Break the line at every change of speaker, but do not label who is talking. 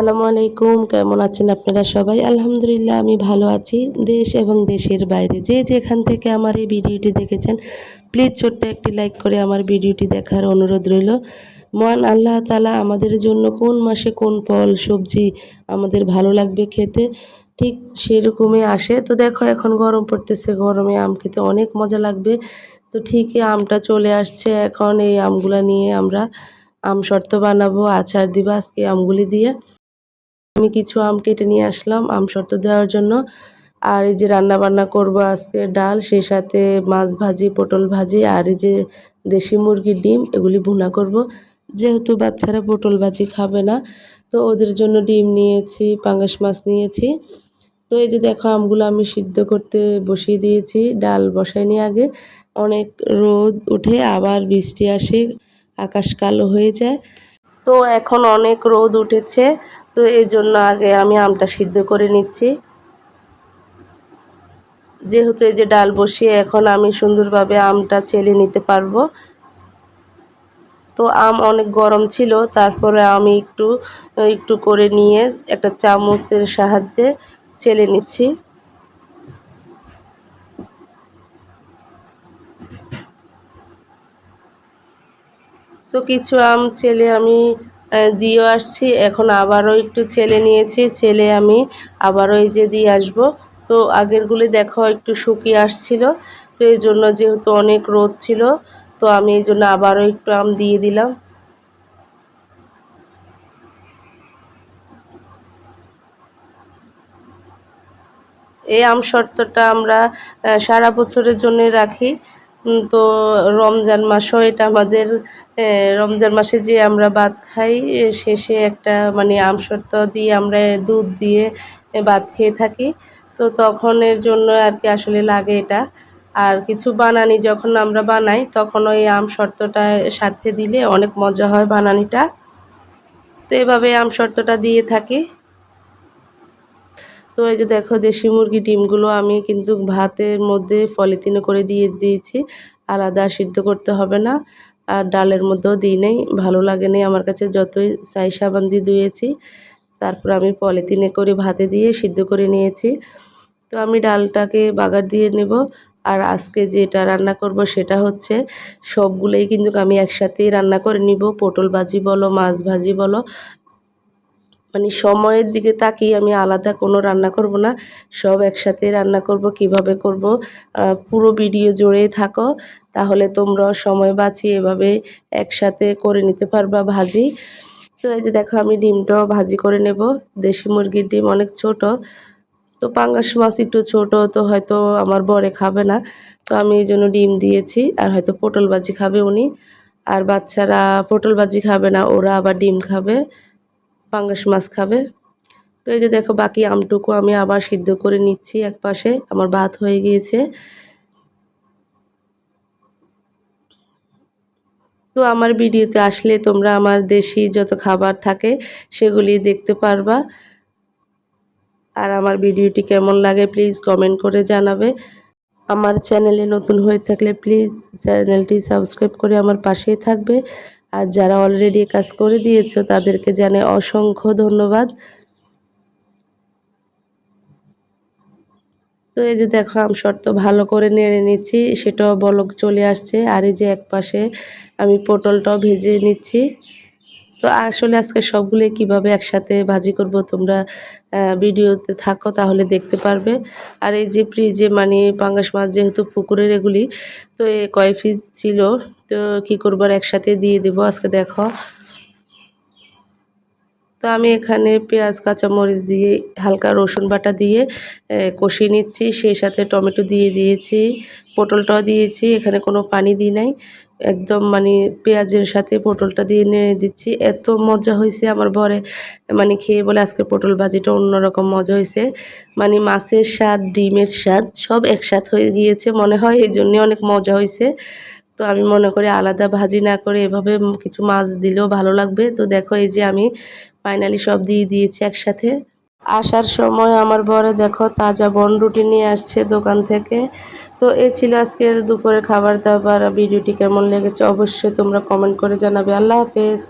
আসসালামু আলাইকুম, কেমন আছেন আপনারা সবাই? আলহামদুলিল্লাহ, আমি ভালো আছি। দেশ এবং দেশের বাইরে যে যেখান থেকে আমার এই ভিডিওটি দেখেছেন প্লিজ ছোট্ট একটি লাইক করে আমার ভিডিওটি দেখার অনুরোধ রইল। মহান আল্লাহ তালা আমাদের জন্য কোন মাসে কোন ফল, সবজি আমাদের ভালো লাগবে খেতে, ঠিক সেরকমই আসে। তো দেখো, এখন গরম পড়তেছে, গরমে আম খেতে অনেক মজা লাগবে। তো ঠিকই আমটা চলে আসছে, এখন এই আমগুলা নিয়ে আমরা আম শর্ত বানাবো, আচার দিব আজকে আমগুলি দিয়ে। আমি কিছু আম কেটে নিয়ে আসলাম, আম শর্ত দেওয়ার জন্য। আর এই যে রান্না বান্না করব আজকে ডাল, সেই সাথে মাছ ভাজি, পটল ভাজি, আর এই যে দেশি মুরগির ডিম, এগুলি ভুনা করব। যেহেতু বাচ্চারা পটল ভাজি খাবে না, তো ওদের জন্য ডিম নিয়েছি, পাঙ্গাস মাছ নিয়েছি। তো এই যে দেখো আমগুলো আমি সিদ্ধ করতে বসিয়ে দিয়েছি, ডাল বসাইনি আগে। অনেক রোদ উঠে আবার বৃষ্টি আসে, আকাশ কালো হয়ে যায়। তো এখন অনেক রোদ উঠেছে তো এই জন্য আগে আমি আমটা সিদ্ধ করে নিচ্ছি। যেহেতু এই যে ডাল বসিয়ে এখন আমি সুন্দরভাবে আমটা চেলে নিতে পারব। তো আম অনেক গরম ছিল, তারপরে আমি একটু একটু করে নিয়ে একটা চামচের সাহায্যে চেলে নিচ্ছি। তো কিছু আম ছেলে আমি দিয়েও আসছি। এখন আবারও একটু ছেলে নিয়েছি। ছেলে আমি আবারও এই যে দিয়ে আসব। তো আগেরগুলি দেখো একটু শুকিয়ে আসছিল। তো এই জন্য যেহেতু অনেক রোদ ছিল, তো আমি এই জন্য আবারও একটু আম দিয়ে দিলাম। এই আম শর্তটা আমরা সারা বছরের জন্য রাখি। তো রমজান মাসও এটা আমাদের রমজান মাসে যে আমরা ভাত খাই শেষে একটা মানে আমসত্ব দিয়ে আমরা দুধ দিয়ে ভাত খেয়ে থাকি। তো তখনের জন্য আর কি আসলে লাগে এটা। আর কিছু বানানি যখন আমরা বানাই, তখন ওই আম শর্তটা সাথে দিলে অনেক মজা হয় বানানিটা। তো এভাবে আম শর্তটা দিয়ে থাকি। তো এই যে দেখো দেশি মুরগি ডিমগুলো আমি কিন্তু ভাতের মধ্যে পলিথিনে করে দিয়ে দিয়েছি। আলাদা সিদ্ধ করতে হবে না। আর ডালের মধ্যেও দিই নেই। ভালো লাগে নেই আমার কাছে। যতই সাই সাবান দিয়ে ধুয়েছি, তারপর আমি পলিথিনে করে ভাতে দিয়ে সিদ্ধ করে নিয়েছি। তো আমি ডালটাকে বাগার দিয়ে নেব। আর আজকে যেটা রান্না করব সেটা হচ্ছে, সবগুলোই কিন্তু আমি একসাথেই রান্না করে নিব। পটল ভাজি বলো, মাছ ভাজি বলো মানে সময়ের দিকে তাকিয়ে আমি আলাদা কোনো রান্না করব না। সব একসাথে রান্না করব, কীভাবে করব পুরো ভিডিও জুড়েই থাকো। তাহলে তোমরাও সময় বাঁচিয়ে এভাবে একসাথে করে নিতে পারবা ভাজি। তো এই যে দেখো, আমি ডিমটাও ভাজি করে নেব। দেশি মুরগির ডিম অনেক ছোট। তো পাঙ্গাস মাছ একটু ছোট তো হয়তো আমার বরে খাবে না। তো আমি এই জন্য ডিম দিয়েছি আর হয়তো পটল ভাজি খাবে উনি। আর বাচ্চারা পটল ভাজি খাবে না, ওরা আবার ডিম খাবে। পাঙ্গাস মাছ খাবে। তো এই যে দেখো, বাকি আমটুকু আমি আবার সিদ্ধ করে নিচ্ছি এক পাশে। আমার ভাত হয়ে গিয়েছে। তো আমার ভিডিওতে আসলে তোমরা আমার দেশি যত খাবার থাকে, সেগুলি দেখতে পারবা। আর আমার ভিডিওটি কেমন লাগে, প্লিজ কমেন্ট করে জানাবে। আমার চ্যানেলে নতুন হয়ে থাকলে প্লিজ চ্যানেলটি সাবস্ক্রাইব করে আমার পাশেই থাকবে। আর যারা অলরেডি কাজ করে দিয়েছ, তাদেরকে জানে অসংখ্য ধন্যবাদ। তো এই যে দেখো, আম শর্ত ভালো করে নেড়ে নিচ্ছি, সেটাও বলক চলে আসছে। আর এই যে এক পাশে আমি পটলটাও ভেজে নিচ্ছি। তো আসলে আজকে সবগুলো কীভাবে একসাথে ভাজি করব তোমরা ভিডিওতে থাকো তাহলে দেখতে পারবে। আর এই যে ফ্রিজে মানে পাঙ্গাস মাছ যেহেতু পুকুরের এগুলি, তো এ কয় পিস ছিল, তো কী করব আর একসাথে দিয়ে দেবো আজকে দেখো। তো আমি এখানে পেঁয়াজ, কাঁচামরিচ দিয়ে হালকা রসুন বাটা দিয়ে কষিয়ে নিচ্ছি, সেই সাথে টমেটো দিয়ে দিয়েছি, পটলটাও দিয়েছি, এখানে কোনো পানি দিই নাই। একদম মানে পেঁয়াজের সাথে পটলটা দিয়ে নিয়ে দিচ্ছি। এত মজা হয়েছে আমার বরে মানে খেয়ে বলে আজকে পটল ভাজিটা অন্যরকম মজা হয়েছে। মানে মাছের স্বাদ, ডিমের স্বাদ সব একসাথ হয়ে গিয়েছে মনে হয়, এই জন্যে অনেক মজা হয়েছে। তো আমি মনে করি আলাদা ভাজি না করে এভাবে কিছু মাছ দিলেও ভালো লাগবে। তো দেখো এই যে আমি ফাইনালি সব দিয়ে দিয়েছি একসাথে। আসার সময় আমার বরে দেখো তাজা বন রুটি নিয়ে আসছে দোকান থেকে। তো এ ছিল আজকের দুপুরে খাবার দাবার। ভিডিওটি কেমন লেগেছে অবশ্যই তোমরা কমেন্ট করে জানাবে। আল্লাহ হাফেজ।